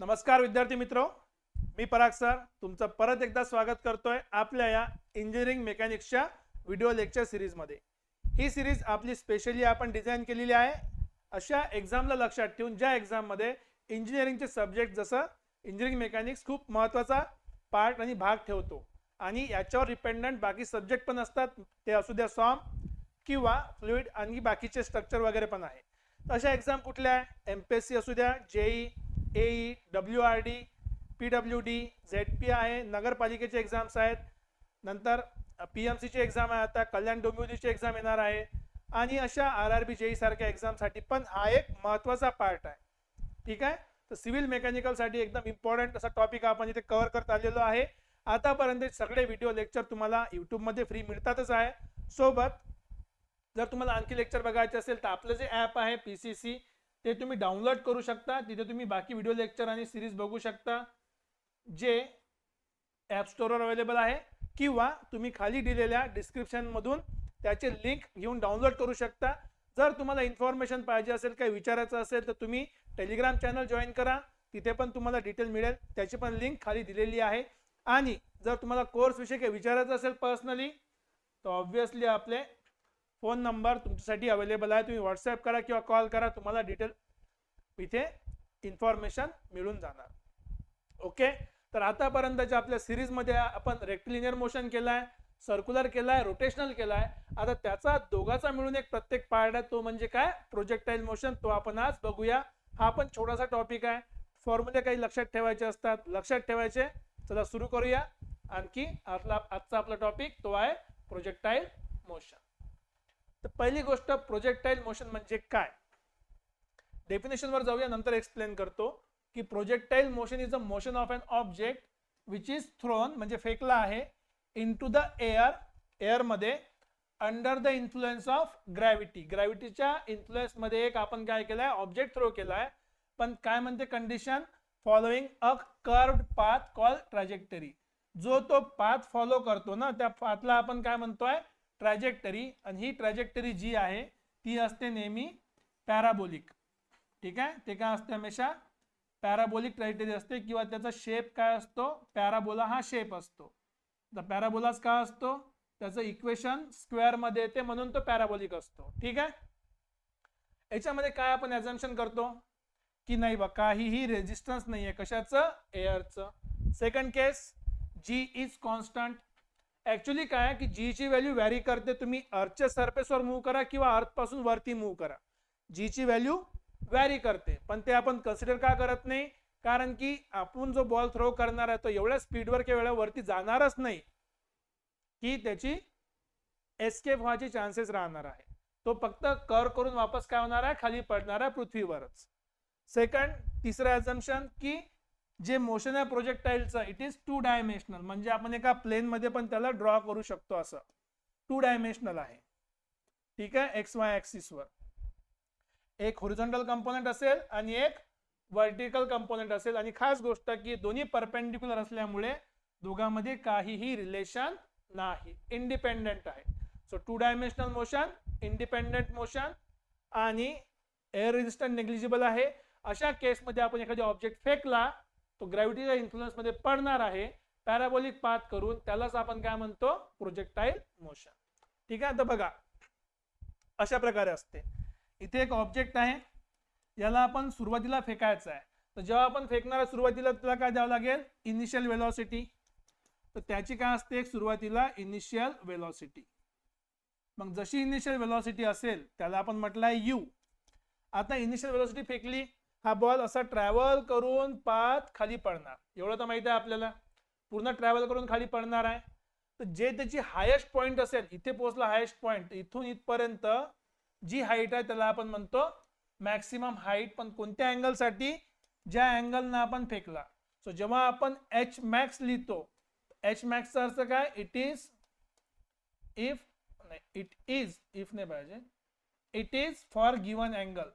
नमस्कार विद्यार्थी मित्र. मी पराग सर. तुमचं परत एकदा स्वागत करतोय आपल्या या इंजिनिअरिंग मेकॅनिक्सच्या व्हिडिओ लेक्चर सिरीजमध्ये ही सिरीज आपली स्पेशली आपण डिझाईन केलेली आहे. अशा एक्झामला लक्षात ठेवून ज्या एक्झाममध्ये इंजिनिअरिंगचे सब्जेक्ट जसं इंजिनिअरिंग मेकॅनिक्स खूप महत्त्वाचा पार्ट आणि भाग ठेवतो. आणि याच्यावर डिपेंडंट बाकी सब्जेक्ट पण असतात. ते असू द्या सॉम किंवा फ्लुईड आणि बाकीचे स्ट्रक्चर वगैरे पण आहे. तशा अशा एक्झाम कुठल्या आहे? एम पी एस सी असू द्या JE E W R D P W D Z P आहे नगरपालिकेचे एक्झाम्स आहेत. नंतर पी एम सीची एक्झाम आहे आता कल्याण डोंबिवलीची एक्झाम येणार आहे. आणि अशा आर आर बी जेई सारख्या एक्झामसाठी पण हा एक महत्त्वाचा पार्ट आहे. ठीक आहे? तर सिव्हिल मेकॅनिकलसाठी एकदम इम्पॉर्टंट असा टॉपिक आपण इथे कव्हर करत आलेलो आहे. आतापर्यंत सगळे व्हिडिओ लेक्चर तुम्हाला यूट्यूबमध्ये फ्री मिळतातच आहे. सोबत जर तुम्हाला आणखी लेक्चर बघायचे असेल तर आपलं जे ॲप आहे पी सी सी ते तुम्ही डाउनलोड करू शकता. तिथे तुम्ही बाकी व्हिडिओ लेक्चर आणि सिरीज बघू शकता जे ॲप स्टोरवर अवेलेबल आहे. किंवा तुम्ही खाली दिलेल्या डिस्क्रिप्शनमधून त्याचे लिंक घेऊन डाउनलोड करू शकता. जर तुम्हाला इन्फॉर्मेशन पाहिजे असेल काही विचारायचं असेल तर तुम्ही टेलिग्राम चॅनल जॉईन करा. तिथे पण तुम्हाला डिटेल मिळेल. त्याची पण लिंक खाली दिलेली आहे. आणि जर तुम्हाला कोर्सविषयी काही विचारायचं असेल पर्सनली तर ऑब्व्हियसली आपले फोन नंबर तुमच्यासाठी अवेलेबल आहे. तुम्ही व्हॉट्सअप करा किंवा कॉल करा. तुम्हाला डिटेल इथे इन्फॉर्मेशन मिळून जाणार. ओके तर आतापर्यंतच्या आपल्या सिरीजमध्ये आपण रेक्टिलिनियर मोशन केलं आहे सर्क्युलर केला आहे रोटेशनल केलं आहे आता त्याचा दोघाचा मिळून एक प्रत्येक पार्ट आहे. तो म्हणजे काय? प्रोजेक्टाईल मोशन तो आपण आज बघूया. हा पण छोटासा टॉपिक आहे. फॉर्म्युले काही लक्षात ठेवायचे असतात. लक्षात ठेवायचे. चला सुरू करूया. आणखी आपला आजचा आपला टॉपिक तो आहे प्रोजेक्टाईल मोशन तर पहिली गोष्ट प्रोजेक्टाईल मोशन म्हणजे काय? डेफिनेशन वर जाऊया नंतर एक्सप्लेन करतो की projectile motion is a motion of an object which is thrown म्हणजे फेकला आहे into the air एअरमध्ये under the influence of gravity ग्रॅव्हिटीच्या इन्फ्लुएन्समध्ये एक आपण काय केलंय? ऑब्जेक्ट थ्रो केलाय. पण काय म्हणते condition following a curved path called trajectory जो तो पाथ फॉलो करतो ना त्या पाथला आपण काय म्हणतोय? ट्रॅजेक्टरी आणि ही ट्रॅजेक्टरी जी आहे ती असते नेहमी पॅराबोलिक ठीक आहे? ते काय असते हमेशा? पॅराबोलिक ट्रॅजेक्टरी असते किंवा त्याचा शेप काय असतो? पॅराबोला हा शेप असतो. तर पॅराबोलाच का असतो? त्याचं इक्वेशन स्क्वेअरमध्ये येते म्हणून तो पॅराबोलिक असतो. ठीक आहे? याच्यामध्ये काय आपण ॲझम्पशन करतो? की नाही बा काहीही रेजिस्टन्स नाही आहे कशाचं एअरचं second case g is constant actually काय की जी ची व्हॅल्यू व्हॅरी करते तुम्ही अर्थच्या सरफेसवर मूव्ह करा किंवा अर्थपासून वरती मूव्ह करा. जी ची व्हॅल्यू व्हॅरी करते. पण ते आपण कन्सिडर का करत नाही? कारण की आपण जो बॉल थ्रो करणार आहे तो एवढ्या स्पीडवर किंवा एवढ्या वरती जाणारच नाही की त्याची एस्केप व्हायचे चान्सेस राहणार आहे. तो फक्त कर करून वापस काय होणार आहे? खाली पडणार आहे पृथ्वीवरच. सेकंड तिसरं ॲझम्पशन की जे मोशन आहे प्रोजेक्टाईलचं इट इज टू डायमेन्शनल म्हणजे आपण एका प्लेनमध्ये पण त्याला ड्रॉ करू शकतो असं. टू डायमेन्शनल आहे. ठीक आहे? एक्स वाय ॲक्सिसवर एक हॉरिझॉन्टल कंपोनेंट असेल आणि एक व्हर्टिकल कंपोनंट असेल. आणि खास गोष्ट की दोन्ही परपेंडिक्युलर असल्यामुळे दोघांमध्ये काहीही रिलेशन नाही. इंडिपेंडेंट आहे. So two dimensional motion independent motion आणि एअर रेजिस्टंट नेग्लिजिबल आहे. अशा केसमध्ये आपण एखादा ऑब्जेक्ट फेकला तो ग्रॅव्हिटीच्या इन्फ्लुएन्समध्ये पडणार आहे. पॅराबोलिक पाथ करून त्यालाच आपण काय म्हणतो? प्रोजेक्टाईल मोशन ठीक आहे? आता बघा. अशा प्रकारे असते. इथे एक ऑब्जेक्ट आहे. याला आपण सुरुवातीला फेकायचं आहे. तर जेव्हा आपण फेकणार सुरुवातीला त्याला काय द्यावं लागेल? इनिशियल वेलॉसिटी तर त्याची काय असते? सुरुवातीला इनिशियल वेलॉसिटी मग जशी इनिशियल वेलॉसिटी असेल त्याला आपण म्हटलंय यू आता इनिशियल वेलॉसिटी फेकली. हा बॉल असा ट्रॅव्हल करून पात खाली पडणार. एवढं तर माहिती आहे आपल्याला. पूर्ण ट्रॅव्हल करून खाली पडणार आहे. तर जे त्याची हायेस्ट पॉईंट असेल इथे पोहोचला हायेस्ट पॉईंट इथून इथपर्यंत जी हाईट आहे त्याला आपण म्हणतो मॅक्सिमम हाईट पण कोणत्या अँगलसाठी ज्या अँगलनं आपण फेकला. सो जेव्हा आपण एच मॅक्स लिहितो एच मॅक्सचा अर्थ काय? इट इज इफ नाही इट इज इफ नाही पाहिजे. It is for given angle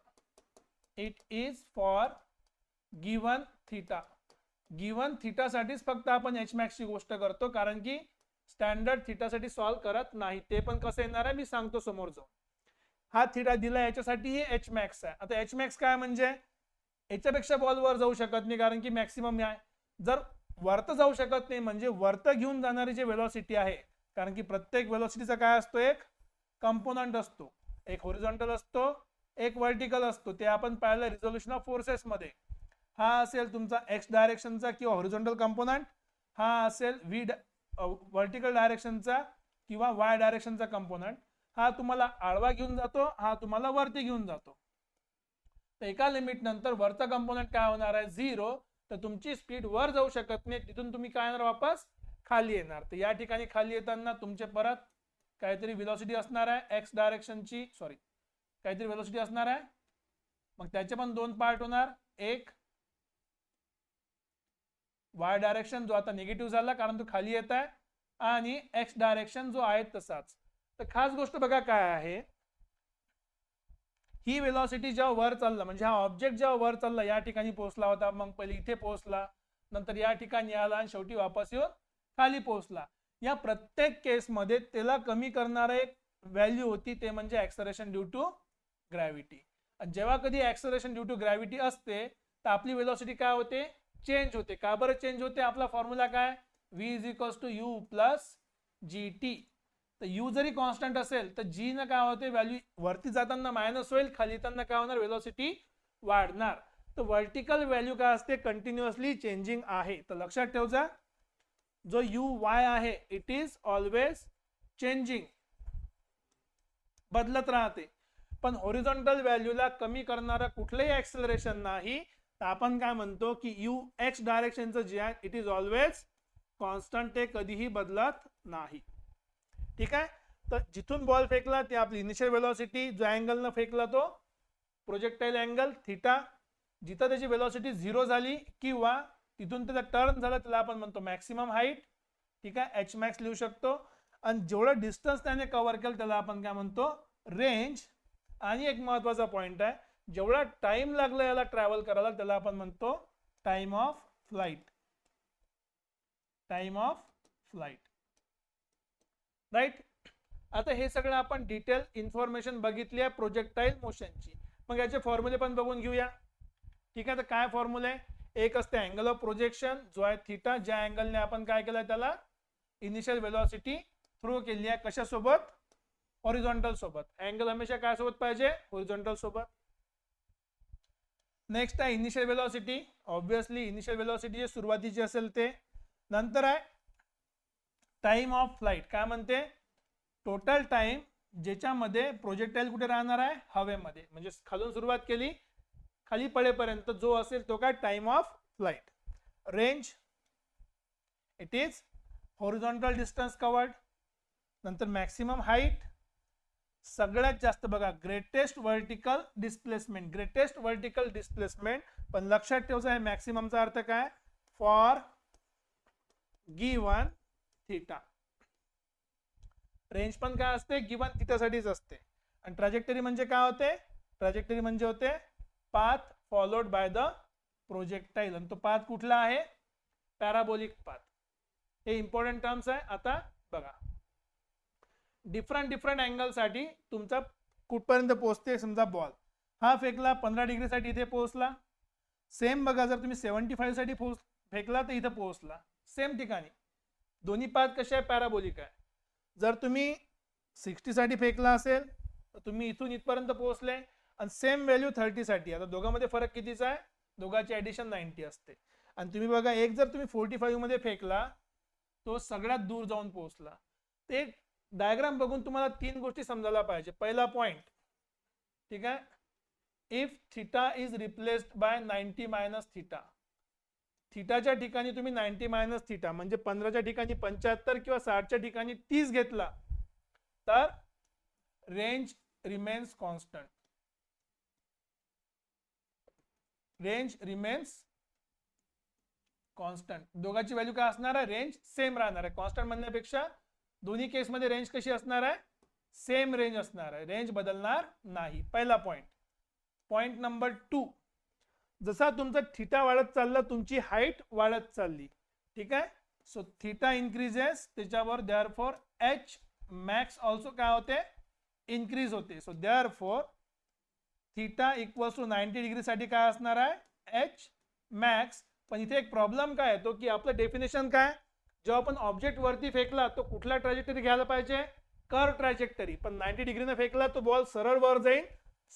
it is for given theta given थिटासाठीच फक्त आपण एच मॅक्सची गोष्ट करतो कारण की स्टँडर्ड थिटासाठी सॉल्व्ह करत नाही. ते पण कसं येणार आहे? मी सांगतो समोर जाऊन. हा थिटा दिला याच्यासाठी हे एच मॅक्स आहे. आता एच मॅक्स काय म्हणजे? याच्यापेक्षा बॉल वर जाऊ शकत नाही कारण की मॅक्सिमम आहे जर वर्त जाऊ शकत नाही म्हणजे वरत घेऊन जाणारी जी वेलॉसिटी आहे कारण की प्रत्येक वेलॉसिटीचा काय असतो? एक कंपोनंट असतो. एक होरिझॉन्टल असतो एक वर्टिकल असतो ते आपण पाहिलं रिझोल्युशन ऑफ फोर्सेस मध्ये. हा असेल तुमचा एक्स डायरेक्शनचा किंवा हॉरिझॉन्टल कंपोनंट हा असेल व्ही वर्टिकल डायरेक्शनचा किंवा वाय डायरेक्शनचा कंपोनंट हा तुम्हाला आळवा घेऊन जातो हा तुम्हाला वरती घेऊन जातो. तर एका लिमिट नंतर वरचा कंपोनंट काय होणार आहे? झिरो तर तुमची स्पीड वर जाऊ शकत नाही तिथून तुम्ही काय येणार वापस खाली येणार. तर या ठिकाणी खाली येताना तुमचे परत काहीतरी विलॉसिटी असणार आहे एक्स डायरेक्शनची सॉरी काहीतरी वेलोसिटी असणार आहे. मग त्याचे पण दोन पार्ट होणार. एक वाय डायरेक्शन जो आता निगेटिव्ह झाला कारण तो खाली येत आहे आणि एक्स डायरेक्शन जो आहे तसाच. तर खास गोष्ट बघा काय आहे. ही वेलॉसिटी जेव्हा वर चालला म्हणजे हा ऑब्जेक्ट जेव्हा वर चालला या ठिकाणी पोहोचला होता. मग पहिले इथे पोहोचला नंतर या ठिकाणी आला आणि शेवटी वापस येऊन खाली पोहोचला. या प्रत्येक केसमध्ये त्याला कमी करणारा एक व्हॅल्यू होती ते म्हणजे ऍक्सरेशन ड्यू टू ग्रॅव्हिटी जेव्हा कधी ऍक्सलेरेशन ड्यू टू ग्रॅव्हिटी असते तर आपली वेलॉसिटी काय होते? चेंज होते. का बरं चेंज होते? आपला फॉर्म्युला काय? V is equals to u plus g t तर यू जरी कॉन्स्टंट असेल तर जी न काय होते? व्हॅल्यू वरती जाताना मायनस होईल खाली येताना काय होणार? वेलॉसिटी वाढणार. तर वर्टिकल व्हॅल्यू काय असते? कंटिन्युअसली चेंजिंग आहे. तर लक्षात ठेवजा जो. यू वाय आहे इट इज ऑलवेज चेंजिंग बदलत राहते. पण ओरिजॉन्टल व्हॅल्यूला कमी करणारं कुठलंही ऍक्सलरेशन नाही तर आपण काय म्हणतो की यू एक्स डायरेक्शनचं जे आहे इट इज ऑलवेज कॉन्स्टंट ते कधीही बदलत नाही. ठीक आहे? तर जिथून बॉल फेकला ते आपली इनिशियल वेलॉसिटी जो अँगलनं फेकला तो प्रोजेक्टाईल अँगल थिटा जिथं त्याची वेलॉसिटी झिरो झाली किंवा तिथून त्याचा टर्न झाला त्याला आपण म्हणतो मॅक्सिमम हाईट ठीक आहे? एच मॅक्स लिहू शकतो. आणि जेवढं डिस्टन्स त्याने कव्हर केलं त्याला आपण काय म्हणतो? रेंज आणि एक महत्त्वाचा पॉइंट आहे जेवढा टाइम लागला याला ट्रॅव्हल करायला त्याला आपण म्हणतो time of flight time of flight right आता हे सगळं आपण डिटेल इन्फॉर्मेशन बघितली आहे प्रोजेक्टाईल मोशनची मग याचे फॉर्म्युले पण बघून घेऊया. ठीक आहे तर काय फॉर्म्युले एक असते अँगल ऑफ प्रोजेक्शन जो आहे थिटा ज्या अँगलने आपण काय केलं त्याला? इनिशियल वेलॉसिटी थ्रू केली आहे. कशासोबत? हॉरिझॉन्टल सोबत. अँगल हमेशा काय सोबत पाहिजे? हॉरिझॉन्टल सोबत. नेक्स्ट आहे initial velocity obviously initial velocity जे सुरुवातीची असेल ते. नंतर आहे टाइम ऑफ फ्लाईट काय म्हणते? टोटल टाइम ज्याच्यामध्ये प्रोजेक्टाईल कुठे राहणार आहे? हवेमध्ये. म्हणजे खालून सुरुवात केली खाली पडेपर्यंत जो असेल तो काय? Time of flight range it is horizontal distance covered नंतर मॅक्सिमम हाईट सगळ्यात जास्त बघा greatest vertical displacement greatest vertical displacement पण लक्षात ठेवायचं आहे मॅक्सिममचा अर्थ काय? फॉर गिवन थिटा रेंज पण काय असते? गिवन थिटासाठीच असते. आणि ट्रॅजेक्टरी म्हणजे काय होते? ट्रॅजेक्टरी म्हणजे होते path followed by the projectile आणि तो पाथ कुठला आहे? पॅराबोलिक पाथ हे इम्पॉर्टंट टर्म्स आहे. आता बघा. डिफरंट डिफरंट अँगलसाठी तुमचा कुठपर्यंत पोहोचते समजा बॉल हा फेकला पंधरा डिग्रीसाठी इथे पोहोचला. सेम बघा जर तुम्ही सेवन्टी फाईव्हसाठी पोच पोहोच फेकला तर इथं पोहोचला. सेम ठिकाणी. दोन्ही पात कशा आहे? पॅराबोलिक आहे. जर तुम्ही सिक्स्टीसाठी फेकला असेल तर तुम्ही इथून इथपर्यंत पोहोचले. आणि सेम व्हॅल्यू थर्टीसाठी आता दोघांमध्ये फरक कितीचा आहे? दोघांची ॲडिशन नाईन्टी असते. आणि तुम्ही बघा एक जर तुम्ही फोर्टी फाईव्हमध्ये फेकला तो सगळ्यात दूर जाऊन पोहोचला. ते डायग्राम बघून तुम्हाला तीन गोष्टी समजायला पाहिजे. पहिला पॉइंट ठीक आहे? If theta is replaced by ninety minus theta थिटाच्या ठिकाणी तुम्ही नाईन्टी मायनस थिटा म्हणजे पंधराच्या ठिकाणी पंच्याहत्तर किंवा साठच्या ठिकाणी तीस घेतला तर range remains constant range remains constant दोघांची व्हॅल्यू काय असणार आहे? रेंज सेम राहणार आहे. कॉन्स्टंट म्हणण्यापेक्षा दोन्ही केसमध्ये रेंज कशी असणार आहे? सेम रेंज असणार आहे. रेंज बदलणार नाही. पहिला पॉईंट पॉईंट नंबर टू जसा तुमचा थिटा वाढत चालला तुमची हाईट वाढत चालली. ठीक आहे? सो थिटा इन्क्रीजेस त्याच्यावर therefore H max also काय होते? इन्क्रीज होते. So therefore theta equals to ninety डिग्रीसाठी काय असणार आहे? एच मॅक्स पण इथे एक प्रॉब्लेम काय येतो की आपलं डेफिनेशन काय? जेव्हा आपण ऑब्जेक्ट वरती फेकला तो कुठला ट्रॅजेक्टरी घ्यायला पाहिजे? कर ट्रॅजेक्टरी पण नाईन्टी डिग्रीने फेकला तो बॉल सरळ वर जाईल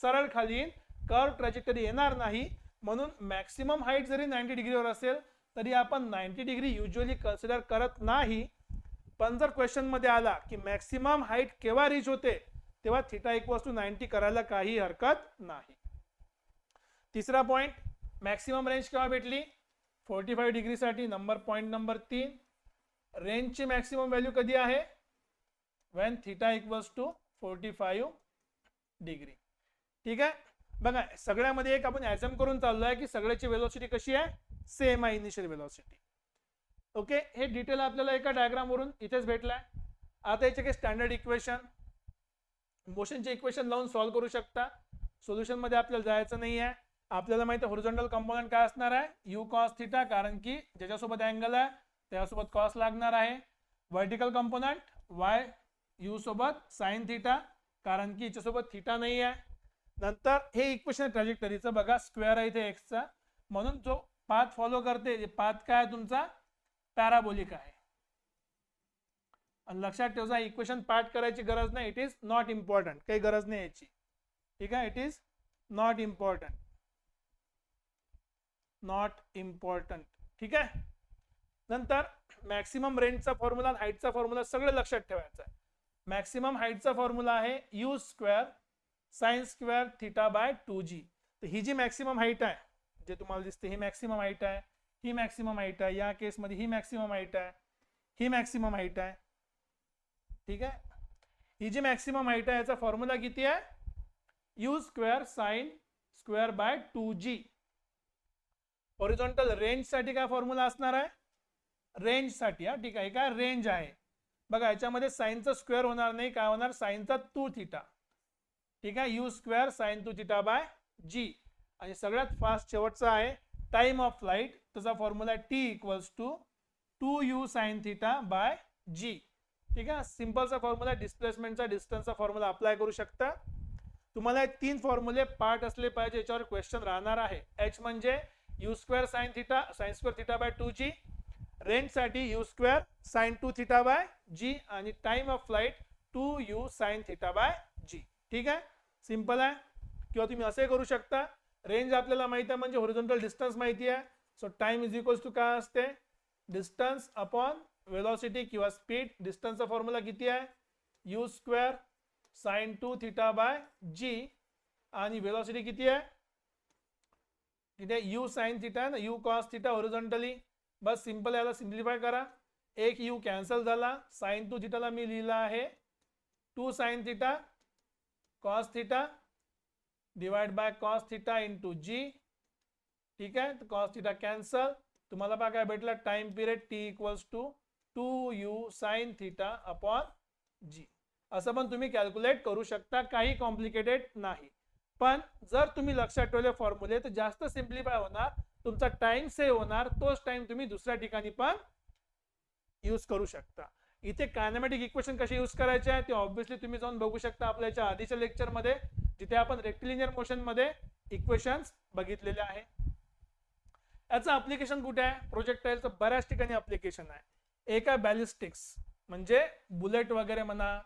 सरळ खाली येईल कर ट्रॅजेक्टरी येणार नाही. म्हणून मॅक्सिमम हाईट जरी नाईन्टी डिग्रीवर असेल तरी आपण नाईन्टी डिग्री युजली कन्सिडर करत नाही. पण जर क्वेश्चनमध्ये आला की मॅक्सिमम हाईट केव्हा रीच होते तेव्हा थिटा एक वस्तू नाईन्टी करायला काही हरकत नाही. तिसरा पॉईंट मॅक्सिमम रेंज केव्हा भेटली? फोर्टी फाईव्ह डिग्रीसाठी नंबर पॉईंट नंबर तीन. रेंजची मॅक्सिमम व्हॅल्यू कधी आहे? When theta equals to forty five degree ठीक आहे? बघा सगळ्यामध्ये एक आपण ॲझम करून चाललो आहे की सगळ्याची वेलोसिटी कशी आहे? सेम आहे इनिशियल वेलोसिटी ओके हे डिटेल आपल्याला एका डायग्रामवरून इथेच भेटलाय. आता याचे काही स्टँडर्ड इक्वेशन मोशनचे इक्वेशन लावून सॉल्व्ह करू शकता. सोल्युशनमध्ये आपल्याला जायचं नाही आहे आपल्याला माहिती आहे होरिझॉन्टल कंपोनंट काय असणार आहे? यू कॉस थिटा कारण की ज्याच्यासोबत अँगल आहे त्यासोबत कॉस लागणार आहे. व्हर्टिकल कंपोनंट वाय यू सोबत साईन थिटा कारण की याच्यासोबत थिटा नाही आहे. नंतर हे इक्वेशन ट्रॅजेक्टरीचं बघा स्क्वेअर आहे इथे एक्सचा म्हणून जो पाथ फॉलो करते पाथ काय आहे तुमचा? पॅराबोलिक आहे. आणि लक्षात ठेवा इक्वेशन पाठ करायची गरज नाही इट इज नॉट इम्पॉर्टंट काही गरज नाही याची. ठीक आहे? It is not important not important ठीक आहे? नंतर मॅक्सिमम रेंजचा फॉर्म्युला हाईटचा फॉर्म्युला सगळं लक्षात ठेवायचं आहे. मॅक्सिमम हाईटचा फॉर्म्युला आहे u square sine square theta by two g तर ही जी मॅक्सिमम हाईट आहे जे तुम्हाला दिसते ही मॅक्सिमम हाईट आहे ही मॅक्सिमम हाईट आहे. या केसमध्ये ही मॅक्सिमम हाईट आहे ही मॅक्सिमम हाईट आहे. ठीक आहे? ही जी मॅक्सिमम हाईट आहे याचा फॉर्म्युला किती आहे? U square sine square by two g horizontal रेंजसाठी काय फॉर्म्युला असणार आहे? रेंजसाठी हा ठीक आहे. काय रेंज आहे? बघा याच्यामध्ये साईनचा स्क्वेअर होणार नाही. काय होणार? साईनचा टू थिटा ठीक आहे? U square sine two theta by g आणि सगळ्यात फास्ट शेवटचा आहे टाइम ऑफ फ्लाईट त्याचा formula t equals to two u sine theta by g ठीक आहे? सिम्पलचा फॉर्म्युला डिस्प्लेसमेंटचा डिस्टन्सचा फॉर्म्युला अप्लाय करू शकता. तुम्हाला हे तीन फॉर्म्युले पार्ट असले पाहिजे याच्यावर क्वेश्चन राहणार आहे. एच म्हणजे u square sine theta sine square theta by two g रेंटसाठी u square sine two theta by g आणि time of flight two u sine theta by g. ठीक आहे? सिंपल आहे. किंवा तुम्ही असे करू शकता. रेंज आपल्याला म्हणजे माहिती आहे म्हणजे होरिझॉन्टल डिस्टन्स माहिती आहे. So time is equals to काय असते? डिस्टन्स अपॉन वेलॉसिटी किंवा स्पीड डिस्टन्सचा फॉर्म्युला किती आहे? U square sine two theta by g आणि वेलॉसिटी किती आहे? तिथे यू साइन थिटा ना? यू कॉस थिटा होरिझॉन्टली बस सिंपल याला सिम्प्लिफाय करा. एक यू कॅन्सल झाला साईन टू थिटाला मी लिहिला आहे. Two sine theta cos theta divide by cos theta into g. ठीक आहे? Cos theta cancel. तुम्हाला पहा काय भेटलं time period T equals to two u sine theta upon g. असं पण तुम्ही कॅल्क्युलेट करू शकता काही कॉम्प्लिकेटेड नाही. पण जर तुम्ही लक्षात ठेवले फॉर्म्युले तर जास्त सिम्प्लिफाय होणार तुमचा टाइम सेव्ह होणार तोच टाइम तुम्ही दुसऱ्या ठिकाणी पण यूज करू शकता. इथे कायनामॅटिक इक्वेशन कसे यूज करायचे आहे ते ऑब्व्हियसली तुम्ही जाऊन बघू शकता आपल्या याच्या आधीच्या लेक्चरमध्ये जिथे आपण रेक्टिलिनियर मोशनमध्ये इक्वेशन्स बघितलेले आहे. याचं अप्लिकेशन कुठे आहे? प्रोजेक्टाईलचं बऱ्याच ठिकाणी अप्लिकेशन आहे. एक आहे बॅलिस्टिक्स म्हणजे बुलेट वगैरे म्हणा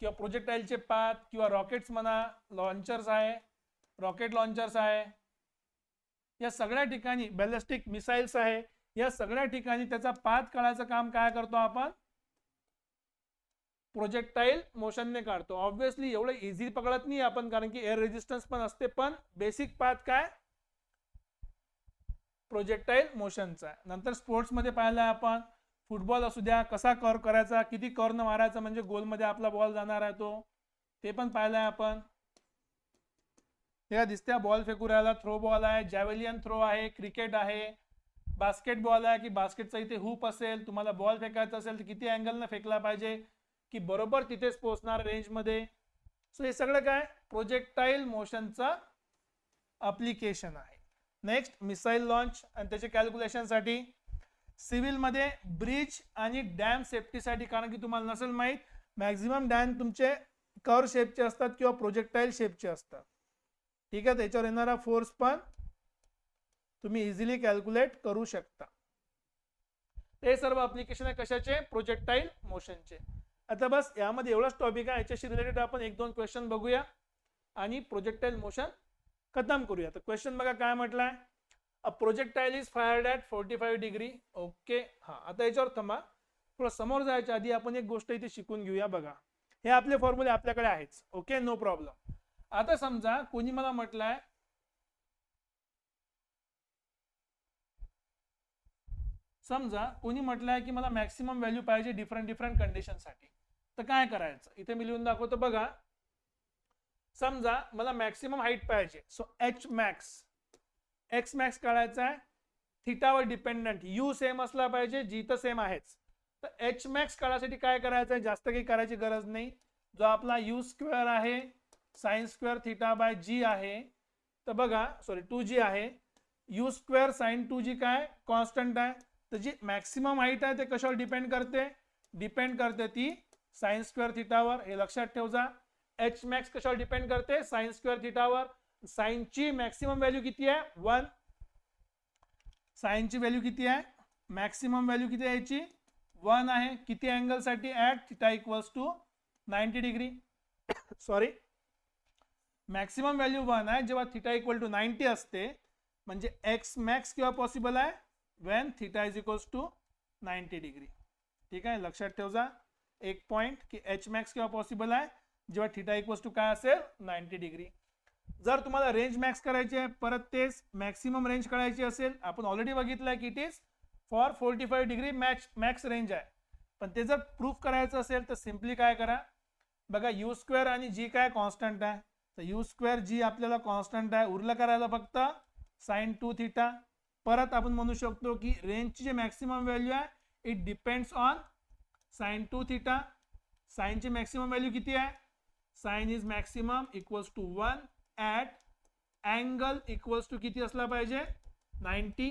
किंवा प्रोजेक्टाईलचे पात किंवा रॉकेट्स म्हणा लॉन्चर्स आहे. रॉकेट लॉन्चर्स आहे. या सगळ्या ठिकाणी बॅलिस्टिक मिसाईल्स आहे. या सगळ्या ठिकाणी त्याचा पात काढायचं काम काय करतो आपण? प्रोजेक्टाईल मोशनने काढतो. ऑब्व्हियसली एवढं इझी पकडत नाही आपण कारण की एअर रेजिस्टन्स पण असते पण बेसिक पाथ काय? प्रोजेक्टाईल मोशनचा आहे. नंतर स्पोर्ट्समध्ये पाहिलं आपण फुटबॉल असू द्या कसा कर करायचा किती कर्न मारायचा म्हणजे गोलमध्ये आपला बॉल जाणार आहे तो. ते पण पाहिलंय आपण. या दिसत्या बॉल फेकू राहिला. थ्रो बॉल आहे. जॅवेलियन थ्रो आहे. क्रिकेट आहे. बास्केटबॉल आहे की बास्केटचा इथे हुप असेल तुम्हाला बॉल फेकायचा असेल तर किती अँगलनं फेकला पाहिजे की बरोबर तिथेच पोहोचणार रेंजमध्ये सो हे सगळं काय? प्रोजेक्टाईल मोशनचा अप्लिकेशन आहे. नेक्स्ट मिसाईल लॉन्च आणि त्याचे कॅल्क्युलेशनसाठी सिव्हिलमध्ये ब्रिज आणि डॅम सेफ्टीसाठी कारण की तुम्हाला नसेल माहीत मॅक्झिमम डॅम तुमचे कर शेपचे असतात किंवा प्रोजेक्टाईल शेपचे असतात. ठीक आहे त्याच्यावर येणारा फोर्स पण तुम्ही इझिली कॅल्क्युलेट करू शकता. हे सर्व अप्लिकेशन आहे कशाचे? प्रोजेक्टाईल मोशनचे आता बस यामध्ये एवढाच टॉपिक आहे याच्याशी रिलेटेड आपण एक दोन क्वेश्चन बघूया आणि प्रोजेक्टाईल मोशन खतम करूया. तर क्वेश्चन बघा काय म्हटलंय? A projectile is fired at forty five degree okay हा आता याच्यावर थांबा. थोडं समोर जायच्या आधी आपण एक गोष्ट इथे शिकून घेऊया बघा. हे आपले फॉर्म्युले आपल्याकडे आहेच. ओके नो प्रॉब्लेम आता समजा कोणी मला म्हटलंय समजा कोणी म्हटलंय की मला मॅक्सिमम व्हॅल्यू पाहिजे डिफरंट डिफरंट कंडिशनसाठी तर काय करायचं? इथे मी लिहून दाखवतो बघा. समजा मला मॅक्सिमम हाईट पाहिजे. So h max x max काढायचा आहे. थिटावर डिपेंडंट यू सेम असला पाहिजे जी तर सेम आहेच. तर एच मॅक्स काढायसाठी काय करायचं आहे? जास्त काही करायची गरज नाही. जो आपला यू स्क्वेअर आहे sine square theta by g आहे तर बघा सॉरी टू जी आहे. U square sine two g काय? कॉन्स्टंट आहे. तर जी मॅक्सिमम हाईट आहे ते कशावर डिपेंड करते? डिपेंड करते ती साइन स्क्वेअर थिटावर. हे लक्षात ठेवजा. एच मॅक्स कशावर डिपेंड करते? साइन स्क्वेअर थिटावर. साइनची मॅक्सिमम व्हॅल्यू किती आहे? वन साइनची व्हॅल्यू किती आहे? मॅक्सिमम व्हॅल्यू किती आहे याची? वन आहे. किती अँगलसाठी at theta equals to ninety degree sorry maximum value one आहे जेव्हा थिटा इक्वल टू नाईन्टी असते म्हणजे एक्स मॅक्स किंवा पॉसिबल आहे when theta is equals to ninety degree ठीक आहे? लक्षात ठेवजा. एक पॉईंट की एच मॅक्स किंवा पॉसिबल आहे जेव्हा थिटा इक्वल्स टू काय असेल? नाईन्टी डिग्री जर तुम्हाला रेंज मॅक्स करायची आहे परत तेच मॅक्सिमम रेंज करायची असेल आपण ऑलरेडी बघितलं आहे की it is for forty five degree max max range आहे. पण ते जर प्रूफ करायचं असेल तर सिम्पली काय करा? बघा यू स्क्वेअर आणि जी काय कॉन्स्टंट आहे? तर यू स्क्वेअर जी आपल्याला कॉन्स्टंट आहे. उरलं करायला फक्त साईन टू थिटा परत आपण म्हणू शकतो की रेंजची जे मॅक्सिमम व्हॅल्यू आहे it depends on sine two theta साईनची maximum value किती आहे? Sine is maximum equals to one at angle equals to किती असला पाहिजे? नाईन्टी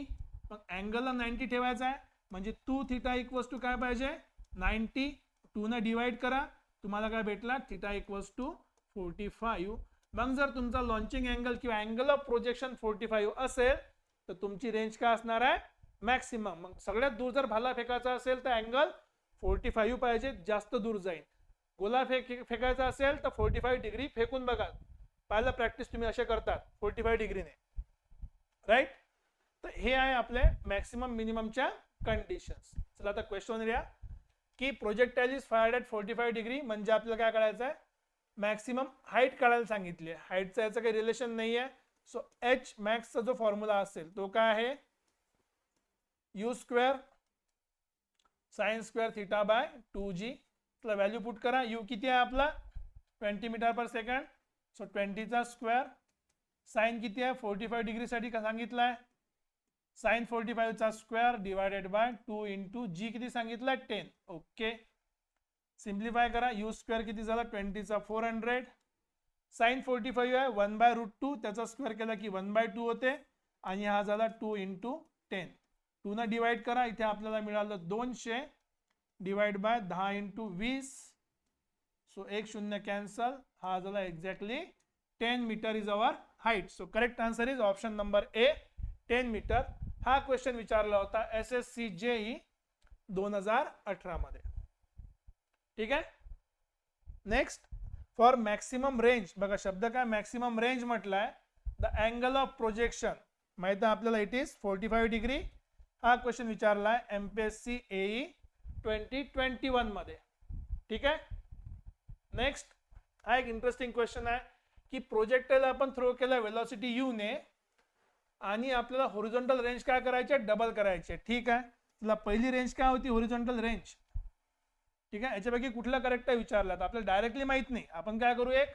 मग अँगलला नाईन्टी ठेवायचा आहे. म्हणजे टू थिटा इक्वल्स टू काय पाहिजे? नाईन्टी टूनं डिवाइड करा. तुम्हाला काय भेटला? Theta equals to forty five मग जर तुमचा लॉन्चिंग अँगल किंवा angle of projection forty five असेल तर तुमची रेंज काय असणार आहे? मॅक्सिमम मग सगळ्यात दूर जर भाला फेकायचा असेल तर अँगल फोर्टी फाईव्ह पाहिजे जास्त दूर जाईल. गोला फेक फेकायचा असेल तर फोर्टी फाईव्ह डिग्री फेकून बघा. पहिला प्रॅक्टिस तुम्ही असे करतात फोर्टी फाईव्ह डिग्रीने राईट तर हे आहे आपले मॅक्सिमम मिनिममच्या कंडिशन्स चला आता क्वेश्चन लिहा की projectile is fired at forty five degree म्हणजे आपल्याला काय करायचं आहे मॅक्सिमम हाईट काढायला सांगितली आहे. हाईटचा याचं काही रिलेशन नाही आहे. सो एच मॅक्सचा जो फॉर्म्युला असेल तो काय आहे? U square sine square theta by two g त्याला व्हॅल्यू पुट करा. यू किती आहे आपला? Twenty metre per second so ट्वेंटीचा square sine किती आहे? फोर्टी फाईव्ह डिग्रीसाठी का सांगितलं आहे? Sine forty फाईव्हचा square divided by two into g किती सांगितलं आहे? टेन ओके सिम्प्लिफाय करा. यू स्क्वेअर किती झाला? ट्वेंटीचा four hundred sine forty five आहे. वन बाय रूट टू त्याचा स्क्वेअर केला की वन बाय टू होते. आणि हा झाला टू इंटू टेन टूनं डिवाइड करा. इथे आपल्याला मिळालं दोनशे. डिवाइड बाय दहा इंटू वीस. सो एक शून्य कॅन्सल हा झाला exactly ten metre is our height so correct answer is option number A ten metre हा क्वेश्चन विचारला होता S S C J E दोन हजार अठरामध्ये ठीक आहे? नेक्स्ट फॉर मॅक्सिमम रेंज बघा शब्द काय? मॅक्सिमम रेंज म्हटलाय. द अँगल ऑफ प्रोजेक्शन माहीत आहे आपल्याला it is forty five degree हा question विचारलाय M P S C A E twenty twenty वनमध्ये ठीक आहे? नेक्स्ट हा एक इंटरेस्टिंग क्वेश्चन आहे की प्रोजेक्टला आपण थ्रो केला वेलॉसिटी यू ने आणि आपल्याला होरिझॉन्टल रेंज काय करायचे डबल करायचे ठीक आहे? तुला पहिली रेंज काय होती? होरिझॉन्टल रेंज ठीक आहे? याच्यापैकी कुठला करेक्ट आहे विचारला तर आपल्याला डायरेक्टली माहीत नाही. आपण काय करू एक?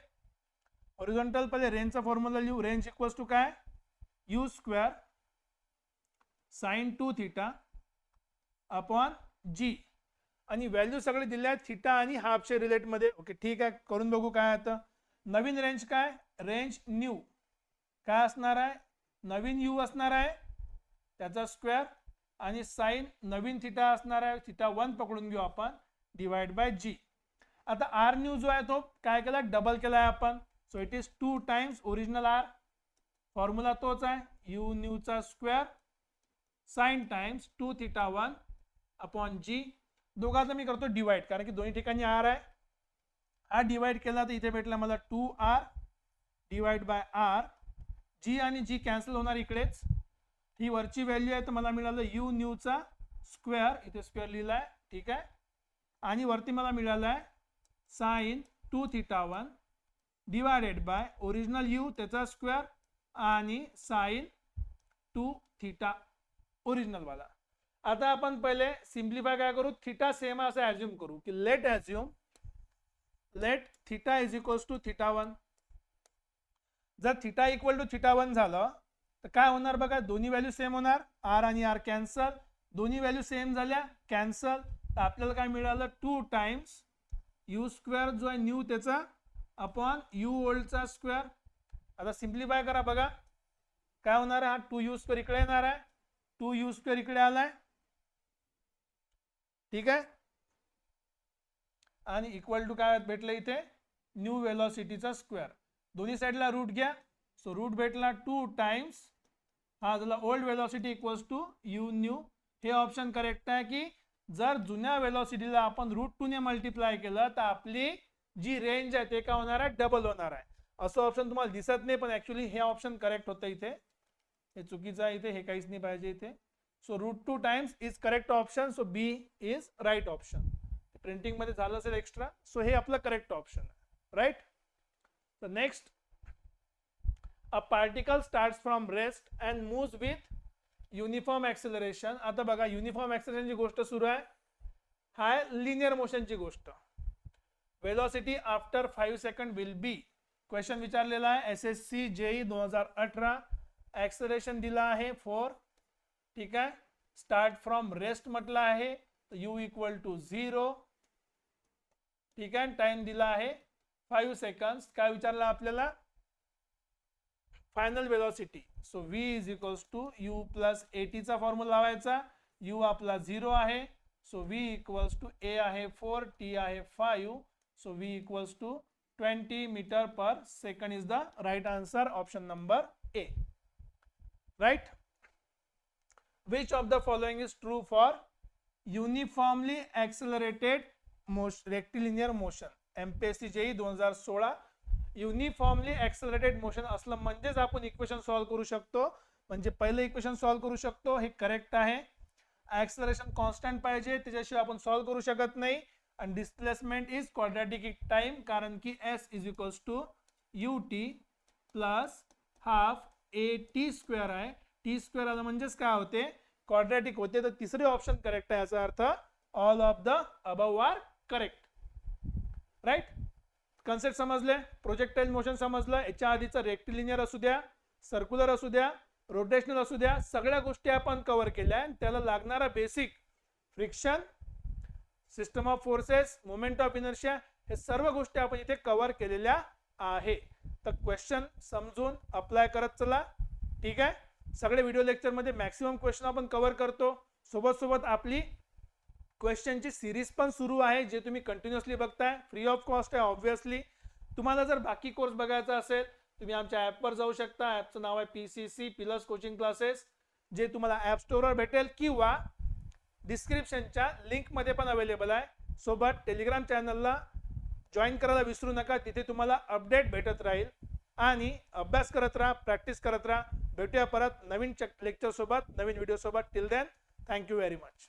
ऑरिझॉन्टल पहिले रेंजचा फॉर्म्युला लिहू. रेंज इक्वल्स टू काय? U square sine two theta upon g आणि व्हॅल्यू सगळे दिले आहेत थिटा आणि हाफचे रिलेटमध्ये ओके ठीक आहे. करून बघू काय आता. नवीन रेंज काय? रेंज न्यू काय असणार आहे? नवीन यू असणार आहे. त्याचा स्क्वेअर आणि साईन नवीन थिटा असणार आहे. थिटा वन पकडून घेऊ आपण. डिवाइड बाय जी आता आर न्यू जो आहे तो काय केला? डबल केला आहे आपण. So it is two times original R formula तोच आहे. U न्यूचा square sine times two theta one upon g दोघांचा मी करतो डिवाइड कारण की दोन्ही ठिकाणी आर आहे. हा डिवाइड केला तर इथे भेटला मला two R divide by R g आणि जी कॅन्सल होणार इकडेच. ही वरची व्हॅल्यू आहे तर मला मिळालं यू न्यूचा स्क्वेअर इथे स्क्वेअर लिहिला आहे ठीक आहे? आणि वरती मला मिळालं आहे sine two theta one divided by original u त्याचा स्क्वेअर आणि साईन टू थिटा ओरिजिनलवाला आता आपण पहिले सिम्प्लिफाय काय करू? थिटा सेम असं ऍज्युम करू की let assume let theta is equals to theta one. जर theta equal to theta one झालं तर काय होणार बघा? दोन्ही व्हॅल्यू सेम होणार. आर आणि आर कॅन्सल दोन्ही व्हॅल्यू सेम झाल्या कॅन्सल तर आपल्याला काय मिळालं? टू टाइम्स यू स्क्वेअर जो आहे न्यू त्याचा अपॉन यू ओल्डचा स्क्वेअर आता सिम्प्लिफाय करा बघा. काय होणार आहे? हा टू यू स्क्वेअर इकडे येणार आहे. टू यू स्क्वेअर इकडे आलाय. ठीक आहे? आणि इक्वल टू काय भेटलं इथे? न्यू वेलॉसिटीचा स्क्वेअर दोन्ही साईडला रूट घ्या. सो रूट भेटला टू टाइम्स हा झाला old velocity equals to u new हे ऑप्शन करेक्ट आहे की जर जुन्या वेलॉसिटीला आपण रूट टू ने मल्टिप्लाय केलं तर आपली जी रेंज आहे ते काय होणार आहे? डबल होणार आहे. असं ऑप्शन तुम्हाला दिसत नाही पण ऍक्च्युली हे ऑप्शन करेक्ट होतं इथे. हे चुकीचं आहे इथे हे काहीच नाही पाहिजे इथे. So root two times is correct option so B is right option प्रिंटिंगमध्ये झालं असेल एक्स्ट्रा सो हे आपलं करेक्ट ऑप्शन आहे. Right next a particle start from rest and move with uniform acceleration आता बघा युनिफॉर्म ऍक्सेलरेशनची गोष्ट सुरू आहे. हाय लिनियर मोशनची गोष्ट. Velocity after five second will be question विचारलेला आहे. एस एस सी जेई दोन हजार अठरा. ॲक्सरेशन दिला आहे फोर ठीक आहे? स्टार्ट फ्रॉम रेस्ट म्हटलं आहे. यू इक्वल टू झिरो ठीक आहे? टाइम दिला आहे. फाईव्ह सेकंड काय विचारलं आपल्याला? Final velocity so v is equals to u plus एटीचा formula लावायचा. यू आपला झिरो आहे. So v equals to a आहे फोर टी आहे five so v equals to twenty metre per second is the right answer option number A right which of the following is true for uniformly accelerated motion rectilinear motion MPSC J E दोन हजार सोळा uniformly ऍक्सलरेटेड motion असलं म्हणजेच आपण equation solve करू शकतो. म्हणजे पहिलं इक्वेशन सॉल्व्ह करू शकतो. हे करेक्ट आहे. ऍक्सलरेशन कॉन्स्टंट पाहिजे. त्याच्याशिवाय आपण सॉल्व्ह करू शकत नाही. आणि डिस्प्लेसमेंट इज क्वाड्रॅटिक टाइम कारण की s is equals to u t plus half a t square आहे. टी स्क्वेअर आलं म्हणजेच काय होते? क्वाड्रॅटिक होते. तर तिसरे ऑप्शन करेक्ट आहे याचा अर्थ all of the above are correct right concept समजले प्रोजेक्टाईल मोशन समजलं याच्या आधीचं रेक्टिलिनियर असू द्या सर्क्युलर असू द्या रोटेशनल असू द्या सगळ्या गोष्टी आपण कव्हर केल्या आणि त्याला लागणारा basic friction system of forces movement of inertia हे सर्व गोष्टी आपण इथे कव्हर केलेल्या आहे. तर क्वेश्चन समजून अप्लाय करत चला. ठीक आहे? सगळे व्हिडिओ लेक्चरमध्ये मॅक्सिमम क्वेश्चन आपण कव्हर करतो. सोबत सोबत आपली क्वेश्चनची सिरीज पण सुरू आहे जे तुम्ही कंटिन्युअसली बघताय. फ्री ऑफ कॉस्ट आहे ऑब्व्हियसली तुम्हाला जर बाकी कोर्स बघायचा असेल तुम्ही आमच्या ॲपवर जाऊ शकता. ॲपचं नाव आहे P C C plus coaching classes जे तुम्हाला ॲप स्टोअरवर भेटेल किंवा डिस्क्रिप्शनच्या लिंकमध्ये पण अवेलेबल आहे. सोबत टेलिग्राम चॅनलला जॉईन करायला विसरू नका. तिथे तुम्हाला अपडेट भेटत राहील. आणि अभ्यास करत राहा प्रॅक्टिस करत राहा. भेटूया परत नवीन लेक्चर सोबत नवीन व्हिडिओसोबत till then thank you very much